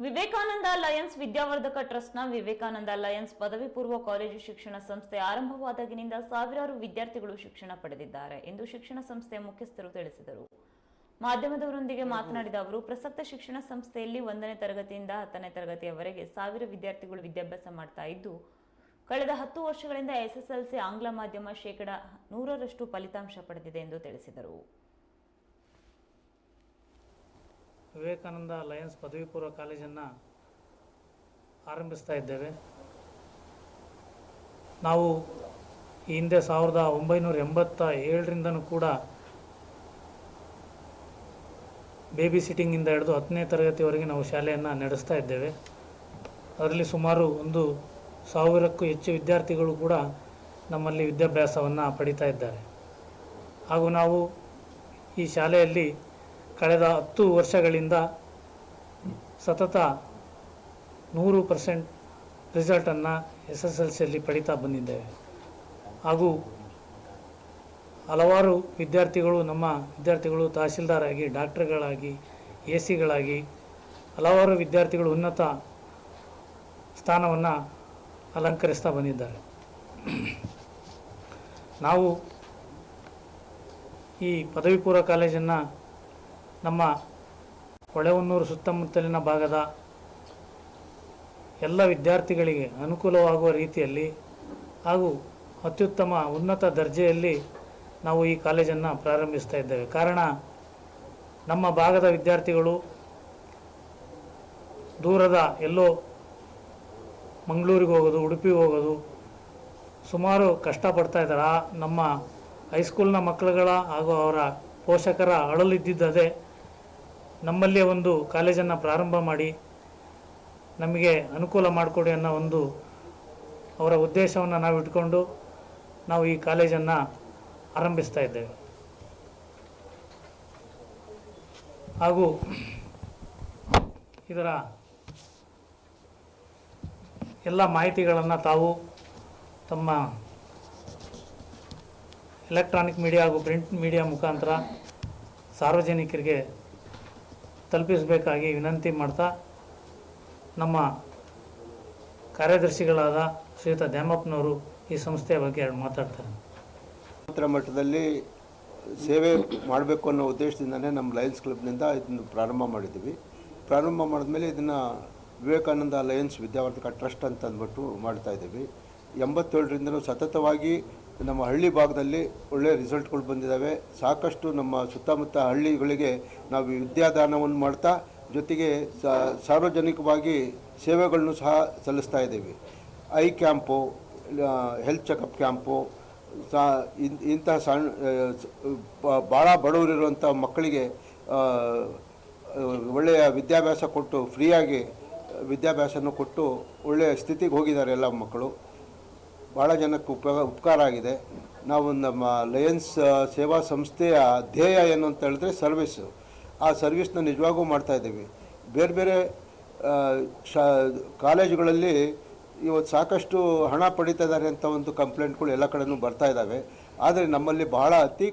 Vivekananda Lions ವಿದ್ಯಾವರ್ಧಕ ಟ್ರಸ್ಟ್ನ Vivekananda Lions ಪದವಿ ಪೂರ್ವ ಕಾಲೇಜು ಶಿಕ್ಷಣ ಸಂಸ್ಥೆ ಆರಂಭವಾದಾಗಿನಿಂದ ಸಾವಿರಾರು ವಿದ್ಯಾರ್ಥಿಗಳು ಶಿಕ್ಷಣ ಪಡೆದಿದ್ದಾರೆ ಎಂದು ಶಿಕ್ಷಣ ಸಂಸ್ಥೆಯ ಮುಖ್ಯಸ್ಥರು ತಿಳಿಸಿದರು. ಮಾಧ್ಯಮದವರೊಂದಿಗೆ ಮಾತನಾಡಿದ ಅವರು ಪ್ರಸಕ್ತ ಶಿಕ್ಷಣ ಸಂಸ್ಥೆಯಲ್ಲಿ ಒಂದನೇ ತರಗತಿಯಿಂದ ಹತ್ತನೇ ತರಗತಿಯವರೆಗೆ ಸಾವಿರ ವಿದ್ಯಾರ್ಥಿಗಳು ವಿದ್ಯಾಭ್ಯಾಸ ಮಾಡ್ತಾ ಇದ್ದು ಕಳೆದ ಹತ್ತು ವರ್ಷಗಳಿಂದ ಎಸ್ಎಸ್ಎಲ್ಸಿ ಆಂಗ್ಲ ಮಾಧ್ಯಮ ಶೇಕಡ ನೂರರಷ್ಟು ಫಲಿತಾಂಶ ಪಡೆದಿದೆ ಎಂದು ತಿಳಿಸಿದರು. ವಿವೇಕಾನಂದ ಲಯನ್ಸ್ ಪದವಿ ಪೂರ್ವ ಕಾಲೇಜನ್ನು ಆರಂಭಿಸ್ತಾ ಇದ್ದೇವೆ. ನಾವು ಈ ಹಿಂದೆ ಸಾವಿರದ ಒಂಬೈನೂರ ಎಂಬತ್ತ ಏಳರಿಂದನೂ ಕೂಡ ಬೇಬಿ ಸಿಟ್ಟಿಂಗಿಂದ ಹಿಡಿದು ಹತ್ತನೇ ತರಗತಿವರೆಗೆ ನಾವು ಶಾಲೆಯನ್ನು ನಡೆಸ್ತಾ ಇದ್ದೇವೆ. ಅದರಲ್ಲಿ ಸುಮಾರು ಒಂದು ಸಾವಿರಕ್ಕೂ ಹೆಚ್ಚು ವಿದ್ಯಾರ್ಥಿಗಳು ಕೂಡ ನಮ್ಮಲ್ಲಿ ವಿದ್ಯಾಭ್ಯಾಸವನ್ನು ಪಡಿತಾ ಇದ್ದಾರೆ. ಹಾಗೂ ನಾವು ಈ ಶಾಲೆಯಲ್ಲಿ ಕಳೆದ ಹತ್ತು ವರ್ಷಗಳಿಂದ ಸತತ ನೂರು ಪರ್ಸೆಂಟ್ ರಿಸಲ್ಟನ್ನು ಎಸ್ ಎಸ್ ಎಲ್ ಸಿಯಲ್ಲಿ ಪಡಿತಾ ಬಂದಿದ್ದೇವೆ. ಹಾಗೂ ಹಲವಾರು ವಿದ್ಯಾರ್ಥಿಗಳು, ನಮ್ಮ ವಿದ್ಯಾರ್ಥಿಗಳು ತಹಸೀಲ್ದಾರಾಗಿ, ಡಾಕ್ಟರ್ಗಳಾಗಿ, ಎ ಸಿಗಳಾಗಿ ಹಲವಾರು ವಿದ್ಯಾರ್ಥಿಗಳು ಉನ್ನತ ಸ್ಥಾನವನ್ನು ಅಲಂಕರಿಸ್ತಾ ಬಂದಿದ್ದಾರೆ. ನಾವು ಈ ಪದವಿ ಪೂರ್ವ ಕಾಲೇಜನ್ನು ನಮ್ಮ ಹೊಳೆಹೊನ್ನೂರು ಸುತ್ತಮುತ್ತಲಿನ ಭಾಗದ ಎಲ್ಲ ವಿದ್ಯಾರ್ಥಿಗಳಿಗೆ ಅನುಕೂಲವಾಗುವ ರೀತಿಯಲ್ಲಿ ಹಾಗೂ ಅತ್ಯುತ್ತಮ ಉನ್ನತ ದರ್ಜೆಯಲ್ಲಿ ನಾವು ಈ ಕಾಲೇಜನ್ನು ಪ್ರಾರಂಭಿಸ್ತಾ ಇದ್ದೇವೆ. ಕಾರಣ, ನಮ್ಮ ಭಾಗದ ವಿದ್ಯಾರ್ಥಿಗಳು ದೂರದ ಎಲ್ಲೋ ಮಂಗಳೂರಿಗೆ ಹೋಗೋದು, ಉಡುಪಿಗೆ ಹೋಗೋದು ಸುಮಾರು ಕಷ್ಟಪಡ್ತಾ ಇದ್ದಾರೆ. ನಮ್ಮ ಹೈಸ್ಕೂಲ್ನ ಮಕ್ಕಳುಗಳ ಹಾಗೂ ಅವರ ಪೋಷಕರ ಅಳಲಿದ್ದಿದ್ದದೇ ನಮ್ಮಲ್ಲೇ ಒಂದು ಕಾಲೇಜನ್ನು ಪ್ರಾರಂಭ ಮಾಡಿ ನಮಗೆ ಅನುಕೂಲ ಮಾಡಿಕೊಡಿ ಅನ್ನೋ ಒಂದು ಅವರ ಉದ್ದೇಶವನ್ನು ನಾವು ಇಟ್ಕೊಂಡು ನಾವು ಈ ಕಾಲೇಜನ್ನು ಆರಂಭಿಸ್ತಾ ಇದ್ದೇವೆ. ಹಾಗೂ ಇದರ ಎಲ್ಲ ಮಾಹಿತಿಗಳನ್ನು ತಾವು ತಮ್ಮ ಎಲೆಕ್ಟ್ರಾನಿಕ್ ಮೀಡಿಯಾ ಹಾಗೂ ಪ್ರಿಂಟ್ ಮೀಡಿಯಾ ಮುಖಾಂತರ ಸಾರ್ವಜನಿಕರಿಗೆ ತಲುಪಿಸಬೇಕಾಗಿ ವಿನಂತಿ ಮಾಡ್ತಾ ನಮ್ಮ ಕಾರ್ಯದರ್ಶಿಗಳಾದ ಶ್ರೀಯುತ ದ್ಯಾಮಪ್ಪನವರು ಈ ಸಂಸ್ಥೆಯ ಬಗ್ಗೆ ಎರಡು ಮಾತಾಡ್ತಾರೆ. ಉತ್ತರ ಮಟ್ಟದಲ್ಲಿ ಸೇವೆ ಮಾಡಬೇಕು ಅನ್ನೋ ಉದ್ದೇಶದಿಂದನೇ ನಮ್ಮ ಲಯನ್ಸ್ ಕ್ಲಬ್ನಿಂದ ಇದನ್ನು ಪ್ರಾರಂಭ ಮಾಡಿದ್ದೀವಿ. ಪ್ರಾರಂಭ ಮಾಡಿದ್ಮೇಲೆ ಇದನ್ನು ವಿವೇಕಾನಂದ ಲಯನ್ಸ್ ವಿದ್ಯಾವರ್ಧಕ ಟ್ರಸ್ಟ್ ಅಂತ ಅಂದ್ಬಿಟ್ಟು ಮಾಡ್ತಾ ಇದ್ದೀವಿ. ಎಂಬತ್ತೇಳರಿಂದಲೂ ಸತತವಾಗಿ ನಮ್ಮ ಹಳ್ಳಿ ಭಾಗದಲ್ಲಿ ಒಳ್ಳೆಯ ರಿಸಲ್ಟ್ಗಳು ಬಂದಿದ್ದಾವೆ. ಸಾಕಷ್ಟು ನಮ್ಮ ಸುತ್ತಮುತ್ತ ಹಳ್ಳಿಗಳಿಗೆ ನಾವು ವಿದ್ಯಾದಾನವನ್ನು ಮಾಡ್ತಾ, ಜೊತೆಗೆ ಸಾರ್ವಜನಿಕವಾಗಿ ಸೇವೆಗಳನ್ನು ಸಹ ಸಲ್ಲಿಸ್ತಾ ಇದ್ದೀವಿ. Eye camp health checkup camp, ಸಾ ಇಂತಹ ಸಣ್ಣ ಭಾಳ ಬಡವರಿರುವಂಥ ಮಕ್ಕಳಿಗೆ ಒಳ್ಳೆಯ ವಿದ್ಯಾಭ್ಯಾಸ ಕೊಟ್ಟು, ಫ್ರೀಯಾಗಿ ವಿದ್ಯಾಭ್ಯಾಸನೂ ಕೊಟ್ಟು ಒಳ್ಳೆಯ ಸ್ಥಿತಿಗೆ ಹೋಗಿದ್ದಾರೆ ಎಲ್ಲ ಮಕ್ಕಳು. ಭಾಳ ಜನಕ್ಕೆ ಉಪಯೋಗ, ಉಪಕಾರ ಆಗಿದೆ. ನಾವು ನಮ್ಮ ಲಯನ್ಸ್ ಸೇವಾ ಸಂಸ್ಥೆಯ ಧ್ಯೇಯ ಏನು ಅಂತ ಹೇಳಿದ್ರೆ ಸರ್ವಿಸ್ಸು ಆ ಸರ್ವಿಸ್ನ ನಿಜವಾಗೂ ಮಾಡ್ತಾಯಿದ್ದೀವಿ ಬೇರೆ ಬೇರೆ ಶಾ, ಕಾಲೇಜುಗಳಲ್ಲಿ ಇವತ್ತು ಸಾಕಷ್ಟು ಹಣ ಪಡಿತಾ ಇದ್ದಾರೆ ಅಂತ ಒಂದು ಕಂಪ್ಲೇಂಟ್ಗಳು ಎಲ್ಲ ಕಡೆನೂ ಬರ್ತಾ ಇದ್ದಾವೆ. ಆದರೆ ನಮ್ಮಲ್ಲಿ ಬಹಳ ಅತಿ